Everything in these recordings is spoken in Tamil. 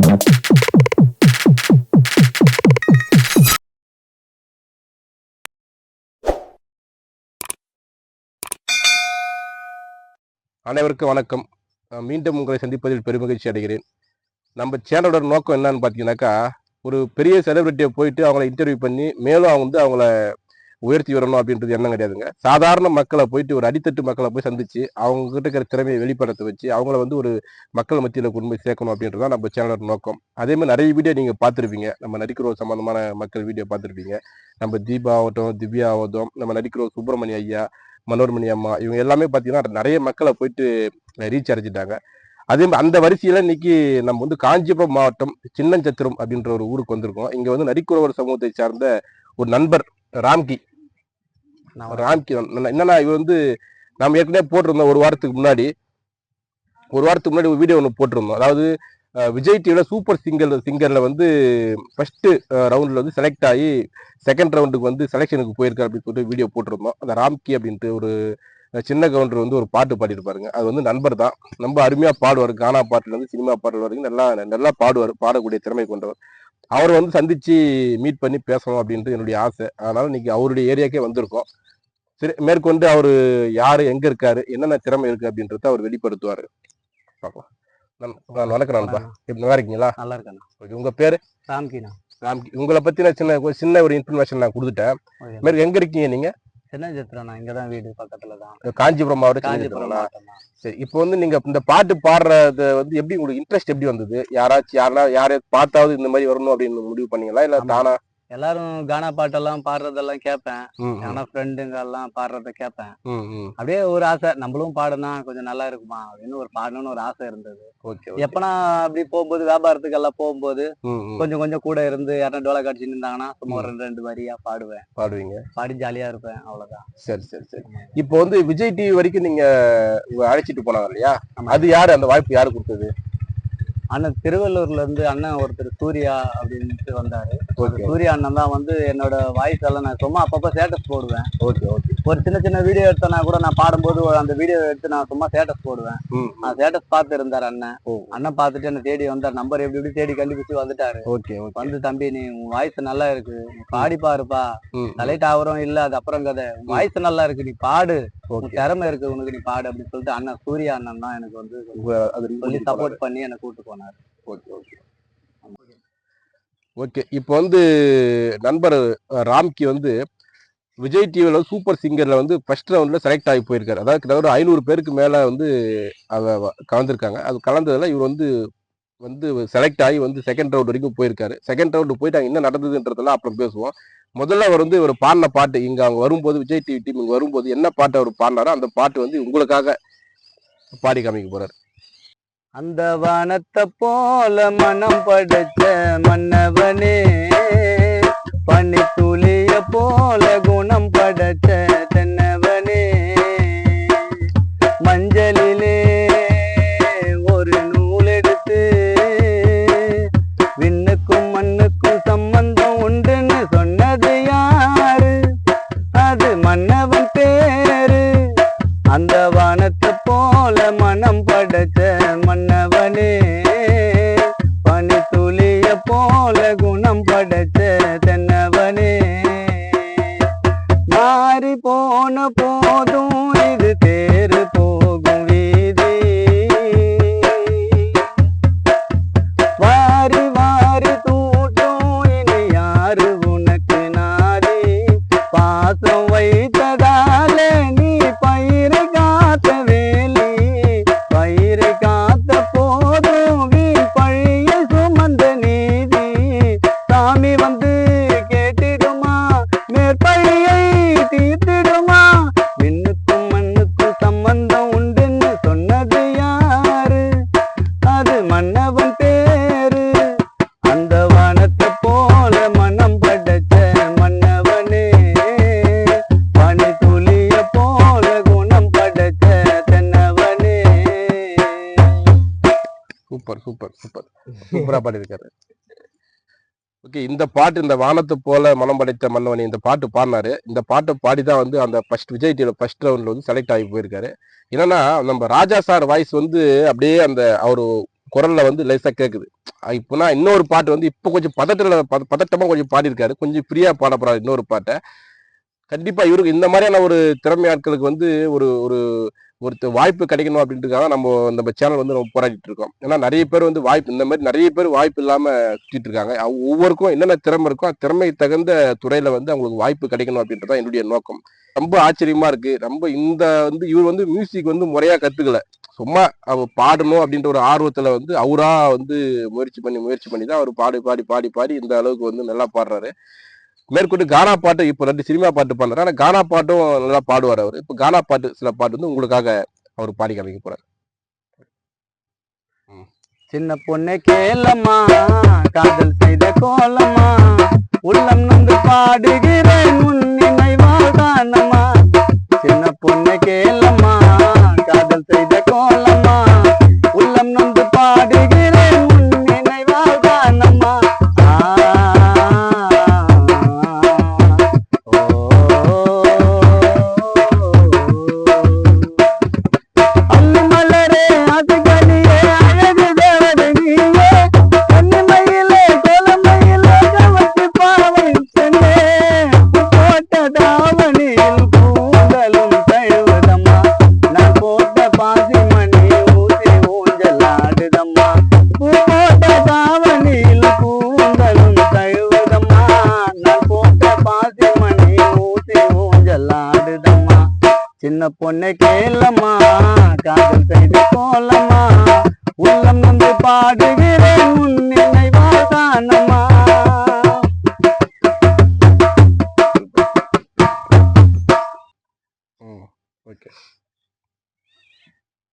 அனைவருக்கும் வணக்கம். மீண்டும் உங்களை சந்திப்பதில் பெருமகிழ்ச்சி அடைகிறேன். நம்ம சேனலோட நோக்கம் என்னன்னு பார்த்தீங்கன்னாக்கா ஒரு பெரிய செலிபிரிட்டியை போயிட்டு அவங்கள இன்டர்வியூ பண்ணி மேலும் அவங்க வந்து அவங்கள உயர்த்தி வரணும் அப்படின்றது எண்ணம் கிடையாதுங்க. சாதாரண மக்களை போயிட்டு ஒரு அடித்தட்டு மக்களை போய் சந்திச்சு அவங்க கிட்ட இருக்கிற திறமையை வெளிப்படுத்த வச்சு அவங்கள வந்து ஒரு மக்கள் மத்தியில் கொண்டு போய் சேர்க்கணும் அப்படின்றது தான் நம்ம சேனலோட நோக்கம். அதே மாதிரி நிறைய வீடியோ நீங்கள் பார்த்துருப்பீங்க. நம்ம நடிக்கிறோம் சம்பந்தமான மக்கள் வீடியோ பார்த்துருப்பீங்க. நம்ம தீபா ஆகட்டும் திவ்யா ஆகட்டும் நம்ம நடிக்கிறோம் சுப்பிரமணிய ஐயா மனோர்மணி அம்மா இவங்க எல்லாமே பார்த்தீங்கன்னா நிறைய மக்களை போயிட்டு ரீச் அடைஞ்சிட்டாங்க. அதே மாதிரி அந்த வரிசையில் இன்னைக்கு நம்ம வந்து காஞ்சிபுரம் மாவட்டம் சின்னஞ்சத்திரம் அப்படின்ற ஒரு ஊருக்கு வந்திருக்கோம். இங்கே வந்து நரிக்குறவர் சமூகத்தை சார்ந்த ஒரு நண்பர் ராம்கி. ராம்கி வந்து- என்னன்னா இவர் வந்து நம்ம ஏற்கனவே போட்டிருந்தோம் ஒரு வாரத்துக்கு முன்னாடி. ஒரு வாரத்துக்கு முன்னாடி ஒரு வீடியோ ஒன்று போட்டிருந்தோம். அதாவது விஜய் டிவியில் சூப்பர் சிங்கர் சிங்கர்ல வந்து ஃபர்ஸ்ட் ரவுண்ட்ல வந்து செலக்ட் ஆகி செகண்ட் ரவுண்டுக்கு வந்து செலெக்ஷனுக்கு போயிருக்காரு அப்படின்னு சொல்லிட்டு வீடியோ போட்டிருந்தோம். அந்த ராம்கி அப்படின்ட்டு ஒரு சின்ன கவுண்டர் வந்து ஒரு பாட்டு பாடியிருப்பாருங்க அது வந்து நண்பர் தான். ரொம்ப அருமையா பாடுவார். கானா பாட்டுல இருந்து சினிமா பாடல் வரைக்கும் நல்லா நல்லா பாடுவார். பாடக்கூடிய திறமை கொண்டவர். அவரை வந்து சந்திச்சு மீட் பண்ணி பேசணும் அப்படின்ட்டு என்னுடைய ஆசை. அதனால இன்னைக்கு அவருடைய ஏரியாக்கே வந்திருக்கோம். சரி மேற்கொண்டு அவரு யாரு எங்க இருக்காரு என்னென்ன திறமை இருக்கு அப்படின்றத அவர் வெளிப்படுத்துவாரு. பார்க்கலாம். நன்- வணக்கம் நண்பா. எப்படி நல்லா இருக்கீங்களா? நல்லா இருக்கேண்ணா ஓகே உங்க பேரு? ராம்கிண்ணா ராம்கி. உங்களை பத்தி நான் சின்ன ஒரு சின்ன ஒரு இன்ஃபர்மேஷன் நான் கொடுத்துட்டேன். மேற்கு எங்க இருக்கீங்க நீங்க? சின்ன சித்திரண்ணா இங்க தான் வீடு பக்கத்துல தான் காஞ்சிபுரம் மாவட்டம் காஞ்சிபுரம்? மாவட்டம் சரி இப்போ வந்து நீங்க இந்த பாட்டு பாடுறது வந்து எப்படி உங்களுக்கு இன்ட்ரெஸ்ட் எப்படி வந்தது யாராச்சும் யாரா யாரையாவது பார்த்தாவது இந்த மாதிரி வரணும் அப்படின்னு முடிவு பண்ணீங்களா இல்ல. தானா எல்லாரும் கானா பாட்டெல்லாம் பாடுறதெல்லாம் கேட்பேன். ஆனா ஃப்ரெண்டுங்க எல்லாம் பாடுறத கேட்பேன். அப்படியே ஒரு ஆசை நம்மளும் பாடுனா கொஞ்சம் நல்லா இருக்குமா? அப்படின்னு ஒரு பாடணும்னு ஒரு ஆசை இருந்தது. எப்பனா அப்படி போகும்போது வியாபாரத்துக்கு எல்லாம் போகும்போது. கொஞ்சம் கொஞ்சம் கூட இருந்து யாரும் டோலை கடிச்சு நின்றாங்கன்னா சும்மா ஒரு ரெண்டு ரெண்டு வரியா பாடுவேன். பாடுவீங்க. பாடி ஜாலியா இருப்பேன் அவ்வளவுதான். சரி சரி சரி. இப்போ வந்து விஜய் டிவி வரைக்கும் நீங்க அழைச்சிட்டு போனாங்க இல்லையா. அது யாரு? அந்த வாய்ப்பு யாரு கொடுத்தது? அண்ணன் திருவள்ளூர்ல இருந்து அண்ணன் ஒருத்தர் சூர்யா அப்படின்ட்டு வந்தாரு. சூர்யா அண்ணன் தான் வந்து என்னோட வாய்ஸ் எல்லாம் நான் சும்மா அப்பப்போ ஸ்டேட்டஸ் போடுவேன். Okay okay. ஒரு சின்ன சின்ன வீடியோ எடுத்தனா கூட நான் பாடும்போது அந்த வீடியோ எடுத்து நான் சும்மா ஸ்டேட்டஸ் போடுவேன். நான் ஸ்டேட்டஸ் பார்த்து இருந்தார் அண்ணன். அண்ணன் பார்த்துட்டு என்ன தேடி வந்தார். நம்பர் எப்படி எப்படி தேடி கண்டுபிடிச்சு வந்துட்டாரு. ஓகே வந்து தம்பி நீ உன் வாய்ஸ் நல்லா இருக்கு. பாடி பாருப்பா. தலைட் ஆவரம் இல்ல அது அப்புறம் கதை. உன் வாய்ஸ் நல்லா இருக்கு நீ பாடு. திறமை இருக்கு உனக்கு நீ பாடு அப்படின்னு சொல்லிட்டு அண்ணன் சூர்யா அண்ணன் தான் எனக்கு வந்து சொல்லி சப்போர்ட் பண்ணி என்னை கூட்டு போனார் ஓகே ஓகே. ஓகே இப்போ வந்து நண்பர் ராம்கி வந்து விஜய் டிவியில் சூப்பர் சிங்கரில் வந்து ஃபர்ஸ்ட் ரவுண்டில் செலக்ட் ஆகி போயிருக்காரு. அதாவது கிட்டத்தட்ட ஒரு ஐநூறு பேருக்கு மேலே வந்து அவ கலந்துருக்காங்க. அது கலந்ததில் இவர் வந்து வந்து செலக்ட் ஆகி வந்து செகண்ட் ரவுண்ட் வரைக்கும் போயிருக்காரு. செகண்ட் ரவுண்டு போயிட்டு அங்கே என்ன நடந்ததுன்றதெல்லாம் அப்புறம் பேசுவோம். முதல்ல அவர் வந்து இவர் பாடின பாட்டு இங்கே அவங்க வரும்போது விஜய் டிவி டீம் இங்கே வரும்போது என்ன பாட்டு அவர் பாடினாரோ அந்த பாட்டு வந்து உங்களுக்காக பாடி காமிக்க போகிறார் அந்த வானத்தை போல மனம் படைச்ச மன்னவனே பனி துளிய போல குணம் படைச்ச ஓகே இந்த பாட்டு இந்த வானத்தை போல மனம் படைத்த மன்னவனி இந்த பாட்டு பாடினாரு. இந்த பாட்டை பாடி தான் வந்து அந்த ஃபர்ஸ்ட் விஜய் டிவியில் ஃபர்ஸ்ட் ரவுண்டில் வந்து செலக்ட் ஆகி போயிருக்காரு. என்னன்னா நம்ம ராஜா சார் வாய்ஸ் வந்து அப்படியே அந்த அவர் குரல்ல வந்து லேசாக கேட்குது இப்போனா இன்னொரு பாட்டு வந்து இப்போ கொஞ்சம் பதட்டில் பத- கொஞ்சம் பாடியிருக்காரு. கொஞ்சம் ஃப்ரீயாக பாட இன்னொரு பாட்டை. கண்டிப்பாக இவருக்கு இந்த மாதிரியான ஒரு திறமை ஆட்களுக்கு வந்து ஒரு ஒரு ஒருத்தர் வாய்ப்பு கிடைக்கணும் அப்படின்றதுக்காக நம்ம நம்ம சேனல் வந்து நம்ம போராடிட்டு இருக்கோம். ஏன்னா நிறைய பேர் வந்து வாய்ப்பு இந்த மாதிரி நிறைய பேர் வாய்ப்பு இல்லாம சுத்திட்டு இருக்காங்க. அவங்க ஒவ்வொருக்கும் என்னென்ன திறமை இருக்கோ அந்த திறமை தகுந்த துறையில வந்து அவங்களுக்கு வாய்ப்பு கிடைக்கணும் அப்படின்றது தான் என்னுடைய நோக்கம். ரொம்ப ஆச்சரியமா இருக்கு. ரொம்ப இந்த வந்து இவர் வந்து மியூசிக் வந்து முறையா கத்துக்கல. சும்மா அவர் பாடணும் அப்படின்ற ஒரு ஆர்வத்துல வந்து அவரா வந்து முயற்சி பண்ணி முயற்சி பண்ணி தான் அவர் பாடி பாடி பாடி பாடி இந்த அளவுக்கு வந்து நல்லா பாடுறாரு. மேற்கொண்டு கானா பாட்டு இப்போ ரெண்டு சினிமா பாட்டு பாடுறாரு. ஆனா கானா பாட்டும் நல்லா பாடுவார் அவர். இப்போ கானா பாட்டு சில பாட்டு வந்து உங்களுக்காக அவர் பாடி காமிக்க போறாரு. சின்ன பொண்ணு கேளம்மா. காதல் செய்த கோலம்மா.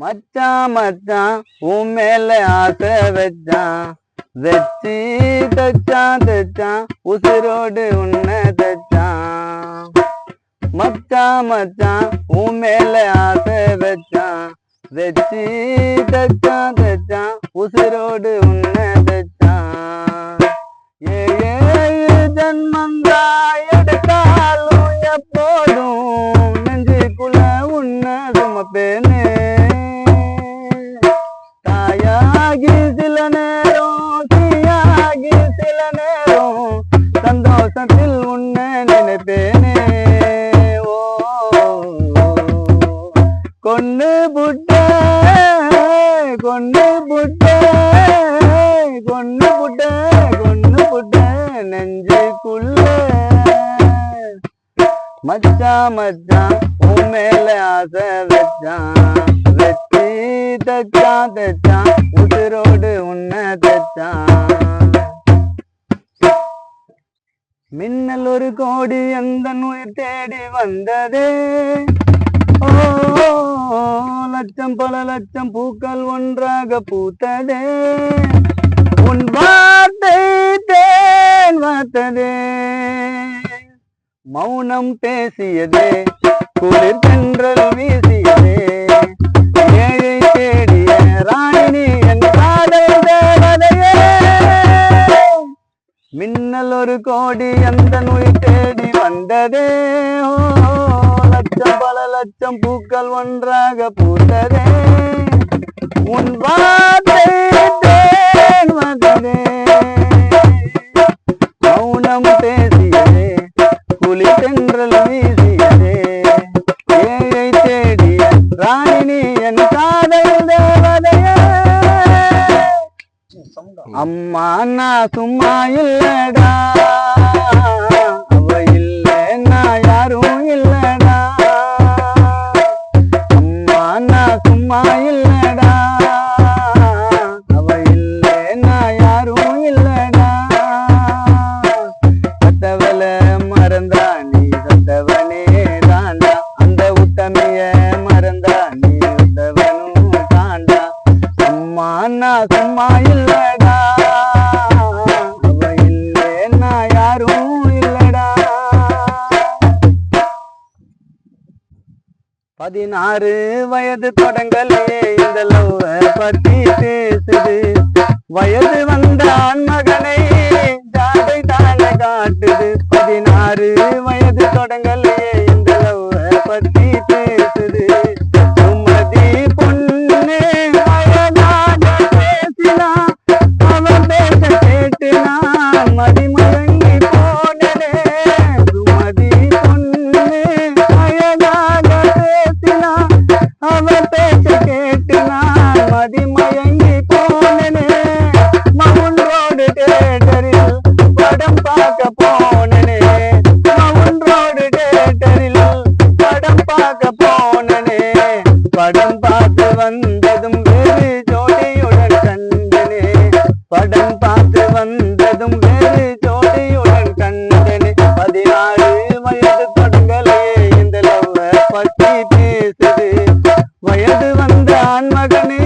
மச்சான் மச்சான் உன் மேல ஆசை வச்சான் வச்சி தச்சான் தச்சான் உசிரோடு உன்னை தச்சான் மச்சான் மச்சான் உன் மேல ஆசை வச்சான் வச்சி தச்சான் தச்சான் உசிரோடு உன்னை தச்சான் ஏழு ஜன்மந்தா எடுத்தாலும் எப்போதும் சந்தோஷத்தில் உன்னை நினைத்தேனே. ஓ கொண்டு புட்ட கொண்டு புட்ட கொண்டு புட்ட கொண்டு புட்ட நெஞ்சுக்குள்ள மச்சான் மச்சான் உன் மேல ஆசை வச்சான் வெட்டி தச்சான் தச்சான் உசுரோடு உன்னை தச்சான் மின்னல் ஒரு கோடி அந்த உயிர் தேடி வந்ததே. ஓ லட்சம் பல லட்சம் பூக்கள் ஒன்றாக பூத்ததே. உன் வார்த்தை தேன் வார்த்ததே. மௌனம் பேசியதே குளிர் தென்றல் வீசியதே மின்னல் ஒரு கோடி அந்த நோய் தேடி வந்ததே. லட்சம் பல லட்சம் பூக்கள் ஒன்றாக பூத்ததே. உன் வார்த்தை தேன் வந்ததே மௌனம் பேசியதே. குளி தென்றல் அம்மா நான் சும்மா இல்லடா பதினாறு வயது தொடங்கலே இந்த லவ் பத்தி பேசுது. வயது வந்தான் மகனை ஜாடை தானே காட்டுது. பதினாறு வயது தொடங்கலே வந்த ஆண்மகனே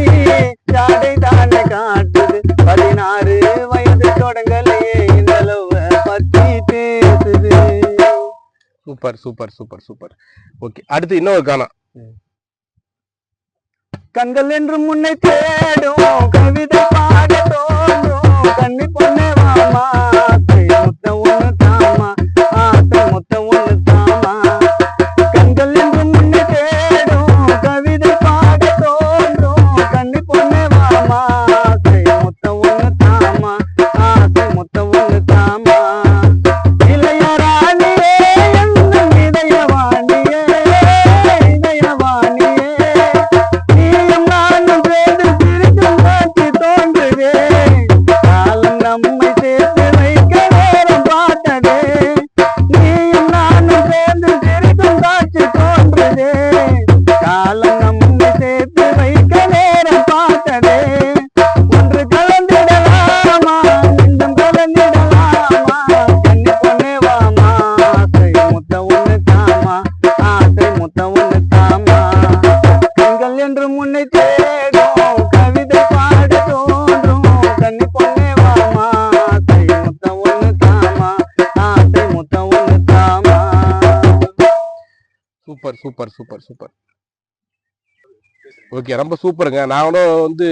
ஜாடை தானே காட்டுது பதினாறு வயது தொடங்கலையே இந்த லவ்வ பத்தி பேசுது. Super super super super. Okay அடுத்து இன்னொரு காணம் கண்கள் என்று முன்னை தேடும் கவிதை பாட தோன்றும் கண்ணி super super super super. Okay ரொம்ப சூப்பருங்க. நான் கூட வந்து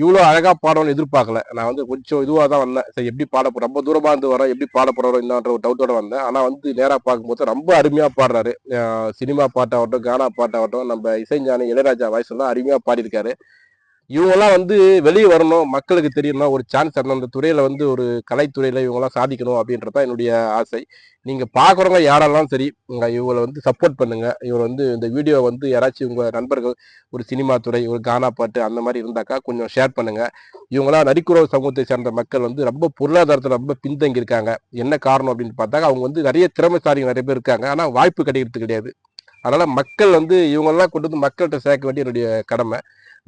இவ்வளோ அழகா பாடணும்னு எதிர்பார்க்கல. நான் வந்து கொஞ்சம் இதுவாக தான் வந்தேன். சரி எப்படி பாட ரொம்ப தூரமா இருந்து வரோம். எப்படி பாட போகிறோம் என்னன்ற ஒரு டவுட்டோட வந்தேன். ஆனால் வந்து நேரா பார்க்கும்போது ரொம்ப அருமையாக பாடுறாரு. சினிமா பாட்டாகட்டும் கானா பாட்டாகட்டும் நம்ம இசைஞானி இளையராஜா வாய்ஸ் எல்லாம் அருமையாக பாடியிருக்காரு. இவங்கெல்லாம் வந்து வெளியே வரணும் மக்களுக்கு தெரியணும் ஒரு சான்ஸ் தரணும். அந்த துறையில் வந்து ஒரு கலைத்துறையில் இவங்கெல்லாம் சாதிக்கணும் அப்படின்றதான் என்னுடைய ஆசை. நீங்கள் பார்க்குறவங்க யாரெல்லாம் சரி உங்க இவங்களை வந்து சப்போர்ட் பண்ணுங்கள் இவர் வந்து இந்த வீடியோ வந்து யாராச்சும் உங்கள் நண்பர்கள் ஒரு சினிமா துறை ஒரு கானா பாட்டு அந்த மாதிரி இருந்தாக்கா கொஞ்சம் ஷேர் பண்ணுங்கள் இவங்களாம் நரிக்குறவு சமூகத்தை சேர்ந்த மக்கள் வந்து ரொம்ப பொருளாதாரத்தில் ரொம்ப பின்தங்கி இருக்காங்க என்ன காரணம் அப்படின்னு பார்த்தாக்க அவங்க வந்து நிறைய திறமைசாலிகள் நிறைய பேர் இருக்காங்க. ஆனால் வாய்ப்பு கிடைக்கிறது கிடையாது. அதனால் மக்கள் வந்து இவங்கெல்லாம் கொண்டு வந்து மக்கள்கிட்ட சேர்க்க வேண்டிய என்னுடைய கடமை.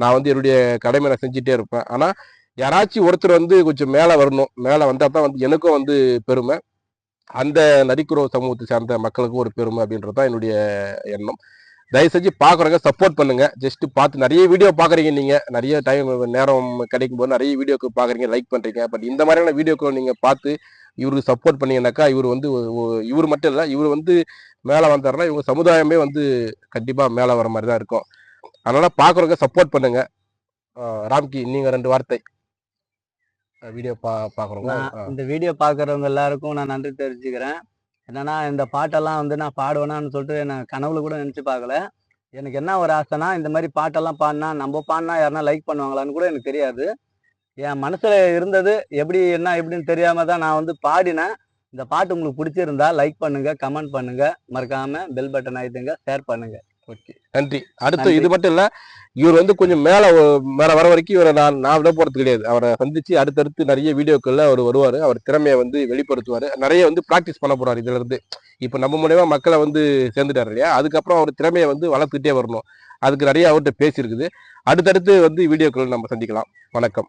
நான் வந்து என்னுடைய கடமை நான் செஞ்சுட்டே இருப்பேன். ஆனால் யாராச்சும் ஒருத்தர் வந்து கொஞ்சம் மேலே வரணும். மேலே வந்தால் தான் வந்து எனக்கும் வந்து பெருமை. அந்த நரிக்குறவு சமூகத்தை சார்ந்த மக்களுக்கும் ஒரு பெருமை அப்படின்றது தான் என்னுடைய எண்ணம். தயவு செஞ்சு பார்க்குறவங்க சப்போர்ட் பண்ணுங்க. ஜஸ்ட் பார்த்து நிறைய வீடியோ பார்க்குறீங்க நீங்க. நிறைய டைம் நேரம் கிடைக்கும் போது நிறைய வீடியோக்கு பார்க்குறீங்க லைக் பண்றீங்க. பட் இந்த மாதிரியான வீடியோக்களை நீங்க பார்த்து இவருக்கு சப்போர்ட் பண்ணீங்கன்னாக்கா இவர் வந்து இவர் மட்டும் இல்லை இவர் வந்து மேலே வந்தாருன்னா இவங்க சமுதாயமே வந்து கண்டிப்பா மேலே வர மாதிரி தான் இருக்கும். அதனால பார்க்குறவங்க சப்போர்ட் பண்ணுங்க. ராம்கி நீங்க ரெண்டு வார்த்தை. வீடியோ பா பார்க்குறவங்க இந்த வீடியோ பார்க்குறவங்க எல்லாருக்கும் நான் நன்றி தெரிஞ்சுக்கிறேன் என்னன்னா இந்த பாட்டெல்லாம் வந்து நான் பாடுவேனான்னு சொல்லிட்டு நான் கனவுல கூட நினச்சி பார்க்கல. எனக்கு என்ன ஒரு ஆசைனா இந்த மாதிரி பாட்டெல்லாம் பாடினா நம்ம பாடினா யாருனா லைக் பண்ணுவாங்களான்னு கூட எனக்கு தெரியாது. என் மனசில் இருந்தது எப்படி என்ன எப்படின்னு தெரியாமல் தான் நான் வந்து பாடினேன். இந்த பாட்டு உங்களுக்கு பிடிச்சிருந்தா லைக் பண்ணுங்கள் கமெண்ட் பண்ணுங்கள் மறக்காமல் பெல் பட்டன் அழுத்துங்க ஷேர் பண்ணுங்கள் நன்றி. அடுத்து. இது மட்டும் இல்ல இவர் வந்து கொஞ்சம் மேல மேல வர வரைக்கும் இவரை நான் நான் விட போறது கிடையாது. அவரை சந்திச்சு அடுத்தடுத்து நிறைய வீடியோக்கள்ல அவர் வருவாரு. அவர் திறமையை வந்து வெளிப்படுத்துவாரு. நிறைய வந்து பிராக்டிஸ் பண்ண போறாரு இதுல இருந்து. இப்ப நம்ம மூலயமா மக்களை வந்து சேர்ந்துட்டாரு இல்லையா? அதுக்கப்புறம் அவர் திறமையை வந்து வளர்த்துக்கிட்டே வரணும். அதுக்கு நிறைய அவர்கிட்ட பேசியிருக்குது. அடுத்தடுத்து வந்து வீடியோக்கள் நம்ம சந்திக்கலாம். வணக்கம்.